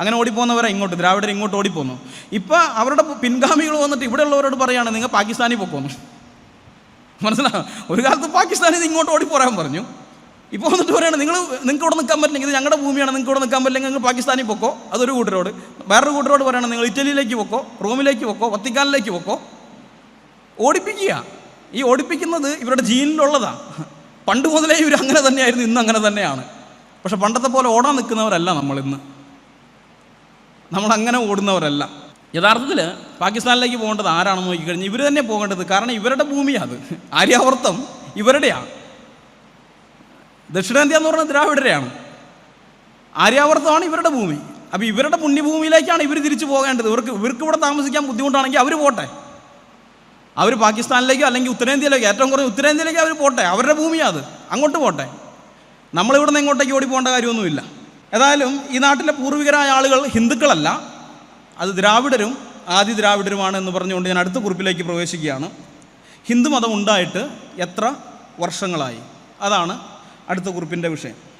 അങ്ങനെ ഓടിപ്പോകുന്നവരെ ഇങ്ങോട്ട് ദ്രാവിഡർ ഇങ്ങോട്ട് ഓടിപ്പോന്നു. ഇപ്പം അവരുടെ പിൻഗാമികൾ വന്നിട്ട് ഇവിടെയുള്ളവരോട് പറയുകയാണ് നിങ്ങൾ പാകിസ്ഥാനിൽ പൊക്കോന്നു. മനസ്സിലാവും ഒരു കാലത്ത് പാകിസ്ഥാനിൽ നിന്ന് ഇങ്ങോട്ട് ഓടിപ്പോരാൻ പറഞ്ഞു. ഇപ്പോൾ വന്നിട്ട് പറയുകയാണ് നിങ്ങൾ നിങ്ങൾക്ക് ഇവിടെ നിൽക്കാൻ പറ്റില്ലെങ്കിൽ ഇത് ഞങ്ങളുടെ ഭൂമിയാണ് നിങ്ങൾക്ക് ഇവിടെ നിൽക്കാൻ പറ്റില്ലെങ്കിൽ നിങ്ങൾ പാകിസ്ഥാനിൽ പൊക്കോ. അതൊരു കൂട്ടരോട്. വേറൊരു കൂട്ടരോട് പറയുകയാണ് നിങ്ങൾ ഇറ്റലിയിലേക്ക് പൊക്കോ റോമിലേക്ക് പൊക്കോ വത്തിക്കാനിലേക്ക് പൊക്കോ. ഓടിപ്പിക്കുക. ഈ ഓടിപ്പിക്കുന്നത് ഇവരുടെ ജീനിലുള്ളതാണ് പണ്ട് മുതലേ ഇവർ അങ്ങനെ തന്നെയായിരുന്നു ഇന്ന് അങ്ങനെ തന്നെയാണ്. പക്ഷെ പണ്ടത്തെ പോലെ ഓടാൻ നിൽക്കുന്നവരല്ല നമ്മളിന്ന് നമ്മൾ അങ്ങനെ ഓടുന്നവരല്ല. യഥാർത്ഥത്തിൽ പാകിസ്ഥാനിലേക്ക് പോകേണ്ടത് ആരാണെന്ന് നോക്കിക്കഴിഞ്ഞാൽ ഇവർ തന്നെ പോകേണ്ടത് കാരണം ഇവരുടെ ഭൂമിയാണ് അത്. ആര്യാവർത്തം ഇവരുടെയാണ് ദക്ഷിണേന്ത്യ എന്ന് പറഞ്ഞാൽ ദ്രാവിഡരെയാണ്. ആര്യാവർത്തമാണ് ഇവരുടെ ഭൂമി. അപ്പോൾ ഇവരുടെ പുണ്യഭൂമിയിലേക്കാണ് ഇവർ തിരിച്ചു പോകേണ്ടത്. ഇവർക്ക് ഇവർക്ക് ഇവിടെ താമസിക്കാൻ ബുദ്ധിമുട്ടാണെങ്കിൽ അവർ പോട്ടെ. അവർ പാകിസ്ഥാനിലേക്കോ അല്ലെങ്കിൽ ഉത്തരേന്ത്യയിലേക്കോ ഏറ്റവും കുറഞ്ഞ ഉത്തരേന്ത്യയിലേക്ക് അവർ പോട്ടെ. അവരുടെ ഭൂമിയാണ് അത്. അങ്ങോട്ട് പോട്ടെ. നമ്മളിവിടെ നിന്ന് ഇങ്ങോട്ടേക്ക് ഓടി പോകേണ്ട കാര്യമൊന്നുമില്ല. ഏതായാലും ഈ നാട്ടിലെ പൂർവികരായ ആളുകൾ ഹിന്ദുക്കളല്ല. അത് ദ്രാവിഡരും ആദി ദ്രാവിഡരുമാണ് എന്ന് പറഞ്ഞുകൊണ്ട് ഞാൻ അടുത്ത കുറിപ്പിലേക്ക് പ്രവേശിക്കുകയാണ്. ഹിന്ദുമതം ഉണ്ടായിട്ട് എത്ര വർഷങ്ങളായി? അതാണ് അടുത്ത കുറിപ്പിന്റെ വിഷയം.